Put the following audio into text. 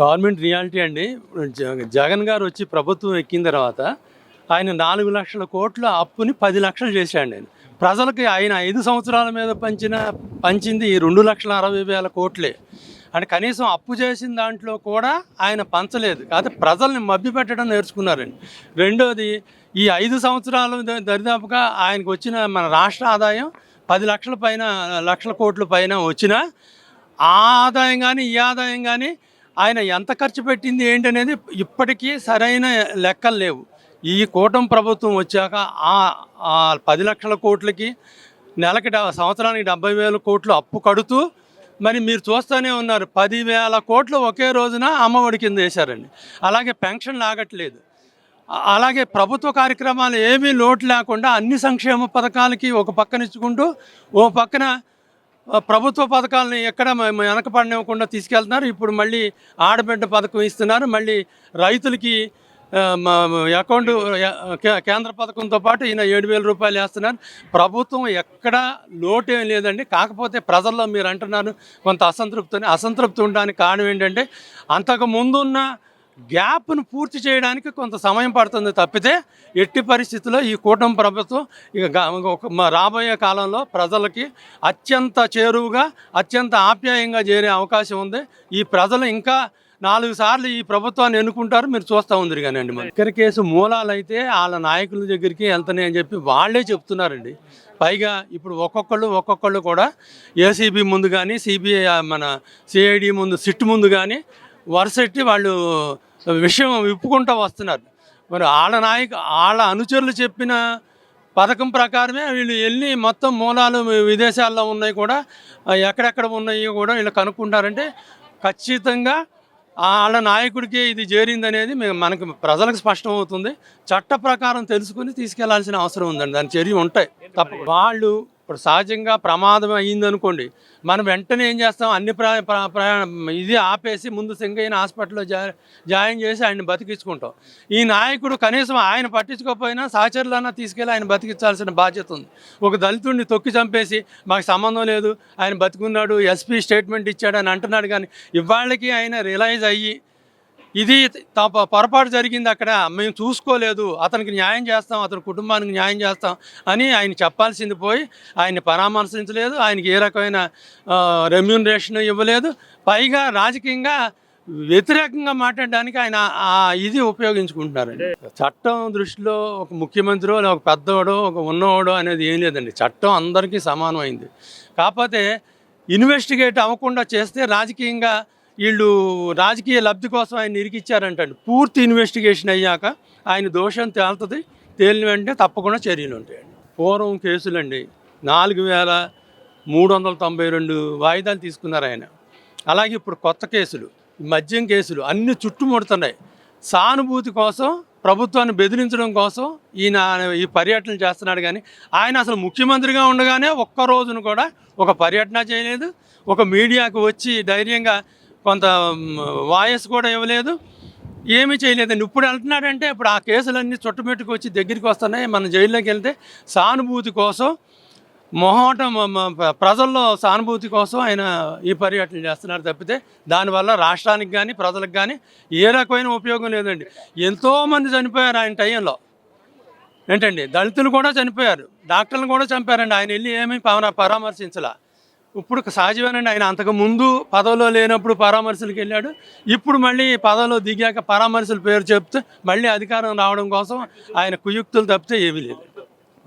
Government reality అండి. జగన్ గారు వచ్చి ప్రభుత్వం ఎక్కిన తర్వాత ఆయన నాలుగు లక్షల కోట్ల అప్పుని పది లక్షలు చేశాడు ఆయన ప్రజలకి ఆయన ఐదు సంవత్సరాల మీద పంచిన పంచింది ఈ రెండు లక్షల అరవై వేల కోట్లే. అంటే కనీసం అప్పు చేసిన దాంట్లో కూడా ఆయన పంచలేదు. కాకపోతే ప్రజల్ని మభ్యపెట్టడం నేర్చుకున్నారండి. రెండోది ఈ ఐదు సంవత్సరాలు దరిదాపుగా ఆయనకు వచ్చిన మన రాష్ట్ర ఆదాయం పది లక్షల పైన లక్షల కోట్ల పైన వచ్చిన ఆ ఆదాయం కానీ ఈ ఆదాయం కానీ ఆయన ఎంత ఖర్చు పెట్టింది ఏంటనేది ఇప్పటికీ సరైన లెక్కలు లేవు. ఈ కూటమి ప్రభుత్వం వచ్చాక ఆ పది లక్షల కోట్లకి నెలకి సంవత్సరానికి డెబ్బై వేల కోట్లు అప్పు కడుతూ మరి మీరు చూస్తూనే ఉన్నారు పదివేల కోట్లు ఒకే రోజున అమ్మఒడి కింద వేశారండి. అలాగే పెన్షన్ లాగట్లేదు. అలాగే ప్రభుత్వ కార్యక్రమాలు ఏమీ లోటు లేకుండా అన్ని సంక్షేమ పథకాలకి ఒక పక్కన ఇచ్చుకుంటూ ఓ పక్కన ప్రభుత్వ పథకాలని ఎక్కడ వెనకపడనివ్వకుండా తీసుకెళ్తున్నారు. ఇప్పుడు మళ్ళీ ఆడబిడ్డ పథకం ఇస్తున్నారు. మళ్ళీ రైతులకి అకౌంట్ కే- కేంద్ర పథకంతో పాటు ఈయన ఏడు వేల రూపాయలు వేస్తున్నారు. ప్రభుత్వం ఎక్కడ లోటు ఏం లేదండి. కాకపోతే ప్రజల్లో మీరు అంటున్నారు కొంత అసంతృప్తిని. అసంతృప్తి ఉండడానికి కారణం ఏంటంటే అంతకు ముందున్న గ్యాప్ను పూర్తి చేయడానికి కొంత సమయం పడుతుంది తప్పితే ఎట్టి పరిస్థితుల్లో ఈ కూటమి ప్రభుత్వం ఇక ఒక రాబోయే కాలంలో ప్రజలకి అత్యంత చేరువుగా అత్యంత ఆప్యాయంగా చేరే అవకాశం ఉంది. ఈ ప్రజలు ఇంకా నాలుగు సార్లు ఈ ప్రభుత్వాన్ని ఎన్నుకుంటారు. మీరు చూస్తూ ఉంది కానీ మరి. ఇక్కడి కేసు మూలాలు అయితే వాళ్ళ నాయకుల దగ్గరికి వెళ్తాయి అని చెప్పి వాళ్ళే చెప్తున్నారండి. పైగా ఇప్పుడు ఒక్కొక్కళ్ళు ఒక్కొక్కళ్ళు కూడా ఏసీబీ ముందు కానీ సిబిఐ మన సిఐడి ముందు సిట్ ముందు కానీ వరుసెట్టి వాళ్ళు విషయం విప్పుకుంటూ వస్తున్నారు. మరి వాళ్ళ నాయక వాళ్ళ అనుచరులు చెప్పిన పథకం ప్రకారమే వీళ్ళు వెళ్ళి మొత్తం మూలాలు విదేశాల్లో ఉన్నాయి కూడా ఎక్కడెక్కడ ఉన్నాయి కూడా వీళ్ళు కనుక్కుంటారంటే ఖచ్చితంగా వాళ్ళ నాయకుడికి ఇది చేరిందనేది మనకి మేము మనకు ప్రజలకు స్పష్టం అవుతుంది చట్ట ప్రకారం తెలుసుకుని తీసుకెళ్ళాల్సిన అవసరం ఉందండి. దాని చర్య ఉంటాయి తప్ప వాళ్ళు ఇప్పుడు సహజంగా ప్రమాదం అయ్యింది అనుకోండి మనం వెంటనే ఏం చేస్తాం? అన్ని ప్రా ప్రా- ఇది ఆపేసి ముందు సింగయ్యన హాస్పిటల్లో జాయిన్ చేసి ఆయన్ని బతికించుకుంటాం. ఈ నాయకుడు కనీసం ఆయన పట్టించుకోకపోయినా సహచరులన్నా తీసుకెళ్ళి ఆయన బతికించాల్సిన బాధ్యత ఉంది. ఒక దళితుడిని తొక్కి చంపేసి మాకు సంబంధం లేదు ఆయన బతుకున్నాడు ఎస్పీ స్టేట్మెంట్ ఇచ్చాడు అని అంటున్నాడు కానీ ఇవాళకి ఆయన రియలైజ్ అయ్యి ఇది తప్ప పొరపాటు జరిగింది అక్కడ మేము చూసుకోలేదు అతనికి న్యాయం చేస్తాం అతని కుటుంబానికి న్యాయం చేస్తాం అని ఆయన చెప్పాల్సింది పోయి ఆయన్ని పరామర్శించలేదు ఆయనకి ఏ రకమైన రెమ్యూనరేషన్ ఇవ్వలేదు. పైగా రాజకీయంగా వ్యతిరేకంగా మాట్లాడడానికి ఆయన ఇది ఉపయోగించుకుంటున్నారండి. చట్టం దృష్టిలో ఒక ముఖ్యమంత్రి ఒక పెద్దవాడో ఒక ఉన్నవాడో అనేది ఏం లేదండి. చట్టం అందరికీ సమానమైంది. కాకపోతే ఇన్వెస్టిగేట్ అవ్వకుండా చేస్తే రాజకీయంగా వీళ్ళు రాజకీయ లబ్ధి కోసం ఆయన ఇరికిచ్చారంటండి. పూర్తి ఇన్వెస్టిగేషన్ అయ్యాక ఆయన దోషం తేలుతుంది. తేలిన వెంటనే తప్పకుండా చర్యలు ఉంటాయండి. పూర్వం కేసులండి. నాలుగు వేల మూడు వందల తొంభై రెండు వాయిదాలు తీసుకున్నారు ఆయన. అలాగే ఇప్పుడు కొత్త కేసులు ఈ మద్యం కేసులు అన్ని చుట్టుముడుతున్నాయి. సానుభూతి కోసం ప్రభుత్వాన్ని బెదిరించడం కోసం ఈయన ఈ పర్యటనలు చేస్తున్నాడు కానీ ఆయన అసలు ముఖ్యమంత్రిగా ఉండగానే ఒక్క రోజును కూడా ఒక పర్యటన చేయలేదు. ఒక మీడియాకు వచ్చి ధైర్యంగా కొంత వాయిస్ కూడా ఇవ్వలేదు. ఏమీ చేయలేదండి ఇప్పుడు వెళ్తున్నాడంటే ఇప్పుడు ఆ కేసులన్నీ చుట్టుమెట్టుకు వచ్చి దగ్గరికి వస్తున్నాయి. మన జైల్లోకి వెళ్తే సానుభూతి కోసం మొహోటం ప్రజల్లో సానుభూతి కోసం ఆయన ఈ పర్యటన చేస్తున్నారు తప్పితే దానివల్ల రాష్ట్రానికి కానీ ప్రజలకు కానీ ఏ రకమైన ఉపయోగం లేదండి. ఎంతోమంది చనిపోయారు ఆయన టైంలో. ఏంటండి? దళితులు కూడా చనిపోయారు. డాక్టర్లు కూడా చంపారండి. ఆయన వెళ్ళి ఏమీ పరా పరామర్శించలా. ఇప్పుడు సహజమేనండి. ఆయన అంతకు ముందు పదవిలో లేనప్పుడు పరామర్శలకు వెళ్ళాడు. ఇప్పుడు మళ్ళీ పదవిలో దిగాక పరామర్శల పేరు చెప్తే మళ్ళీ అధికారం రావడం కోసం ఆయన కుయుక్తులు తప్పితే ఏమీ లేదు.